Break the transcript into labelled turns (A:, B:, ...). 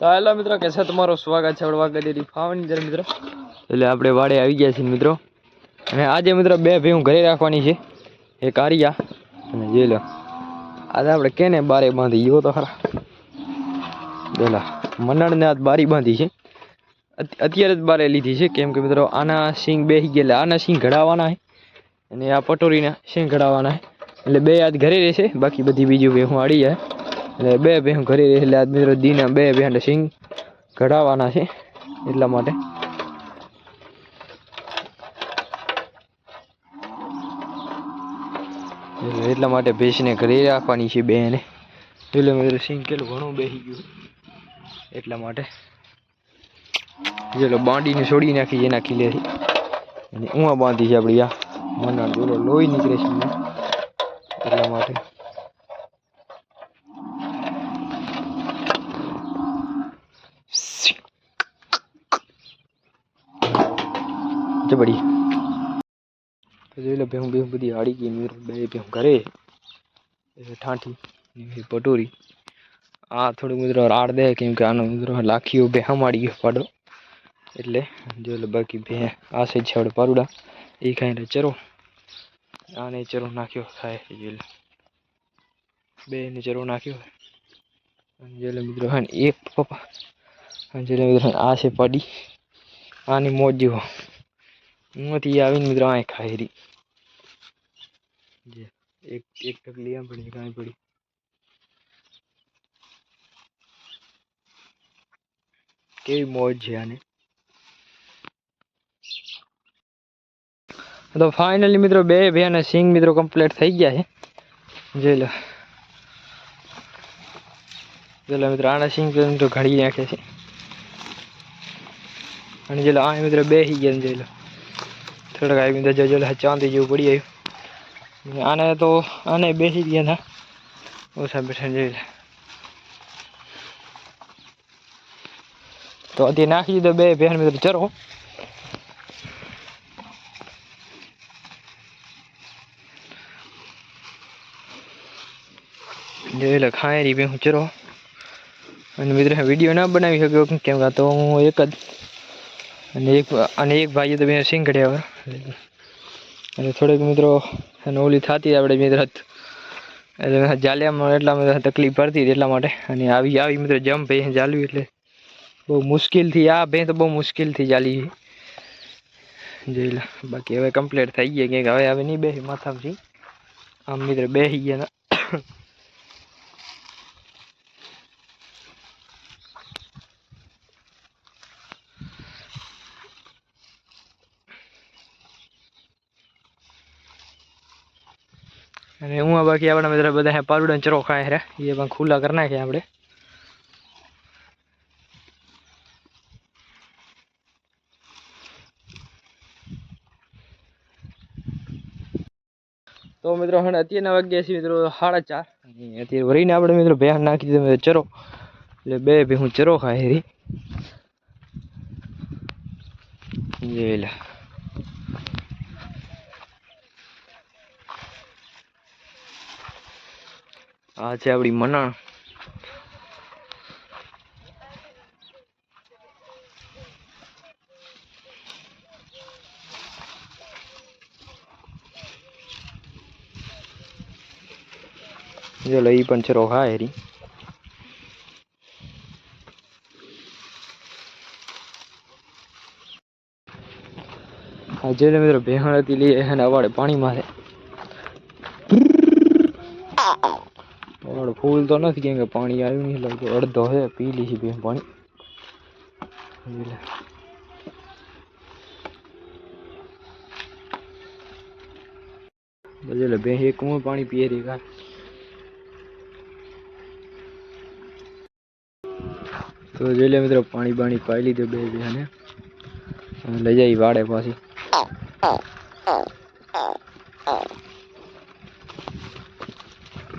A: તો હેલો મિત્રો, કે છે તમારું સ્વાગત છે વડવા ગઢેરી ફાવાની અંદર એટલે આપણે વાડે આવી ગયા છીએ મિત્રો. અને આજે મિત્રો બે ભેહું ઘરે રાખવાની છે. એક આરિયા અને જે લો. આજે આપણે કેને બારે બાંધી ગયો તો ખરા. પેલા મનણને આજ બારી બાંધી છે. અત્યારે જ બારે લીધી છે. કેમ કે મિત્રો, આના સિંગ બેસી ગયેલા. આના સિંગ ઘડાવવાના છે. અને આ પટોરીના સિંગ ઘડાવવાના છે. એટલે બે આજ ઘરે રહેશે. બાકી બધી બીજું ભેહું આડી જાય. એટલે બે બહેન ઘરે એટલે આજ મિત્રો દીના બે બહેન સિંગ ઘડાવવાના છે એટલા માટે. એટલા માટે ભેંસને ઘરે રાખવાની છે બેને એટલે મિત્રો સિંગ કેટલું ઘણું બેસી ગયું. એટલા માટે જેલો બાંડીને છોડી નાખી એના ખીલેથી. અને ઉમાં બાંધી છે આપણી આ. મનાડ બોલો લોહી નીકળે છે. એટલા માટે જબડી તો જોઈ લો ભેહું ભેહું બધી હાડી ગઈ મિત્રો બે ભેહું ઘરે એ ઠાઠી ને એ પટોરી આ થોડું મિત્રો રાડ દે કેમ કે આનો મિત્રો લાખીઓ બે હમાડી ગયો પાડો એટલે જોઈ લો બાકી બે આ છે છેવડ પારુડા એ ખાઈને ચરો આને ચરો નાખ્યો ખાય છે જોઈ લો બે ને ચરો નાખ્યો અને જોઈ લો મિત્રો હા ને એક પપ્પા અને જોઈ લો મિત્રો આ છે પાડી આની મોજ જેવો ઉંમાંથી આવીને મિત્રો આ ખાઈ રહી જે એક એક ઢગલી આમ પડી કાંઈ પડી કેવી મોજ છે આને તો ફાઇનલી મિત્રો બે બે અને સિંગ મિત્રો કમ્પ્લીટ થઈ ગયા છે જોઈ લો જોઈ લો મિત્રો આના સિંગ મિત્રો ઘડી નાખે છે અને જોઈ લો આ મિત્રો બેસી ગયા ને જોઈ લો થોડાક આવી મિત્રો જોઈ ચાંદી જેવું પડી આવ્યું. આને તો આને બેસી ગયા હતા. ઓછા બેઠા જોઈ તો અત્યારે નાખી દીધો બે બહેન મિત્રો ચરો જોઈ ખાય રહી બે હું ચરો અને મિત્રો, વીડિયો ના બનાવી શક્યો કેમ કે તો હું એક જ અને એક અને એક ભાઈએ તો બે સિંગ કઢ્યા અને થોડેક મિત્રો, અને ઓલી થતી આપણે મિત્ર એટલે જાલિયામાં એટલા બધા તકલીફ પડતી એટલા માટે. અને આવી આવી મિત્રો જમ ભાઈ જાલવી એટલે બહુ મુશ્કેલથી, આ ભેં તો બહુ મુશ્કેલથી ચાલી જોઈ લે, બાકી હવે કમ્પ્લીટ થઈ ગયા કે હવે હવે નહીં બે માથામાંથી. આમ મિત્ર બેસી ગયા. અને હું બાકી આપણા મિત્ર બધા પારુડા ચરો ખાય રે એ પણ ખુલ્લા કરી નાખ્યા આપણે. તો મિત્રો હવે અત્યારના વાગ્યા છે મિત્રો સાડા ચાર. અત્યારે વરીને આપણે મિત્રો ભેહ નાખી દીધો ચરો. એટલે બે ભેહું ચરો ખાય રી. લે. આ છે આપણી મનાણ. જો લઈ પણ ચરો ખાય હેરી. આજે મિત્રો, ભેહણ હતી લઈ એને અવાડે પાણી છે અવાડે ફૂલ તો નથી કેમ કે પાણી આવ્યું નહીં લાગતું અડધો છે પી લીધી બે પાણી. જોઈ લે. બધે લે બે એક હું પાણી પીએ રહી કા તો જોઈ લે મિત્રો, પાણી બાણી પાઈ લીધું બે બેને. લઈ જાય વાડે પાછી.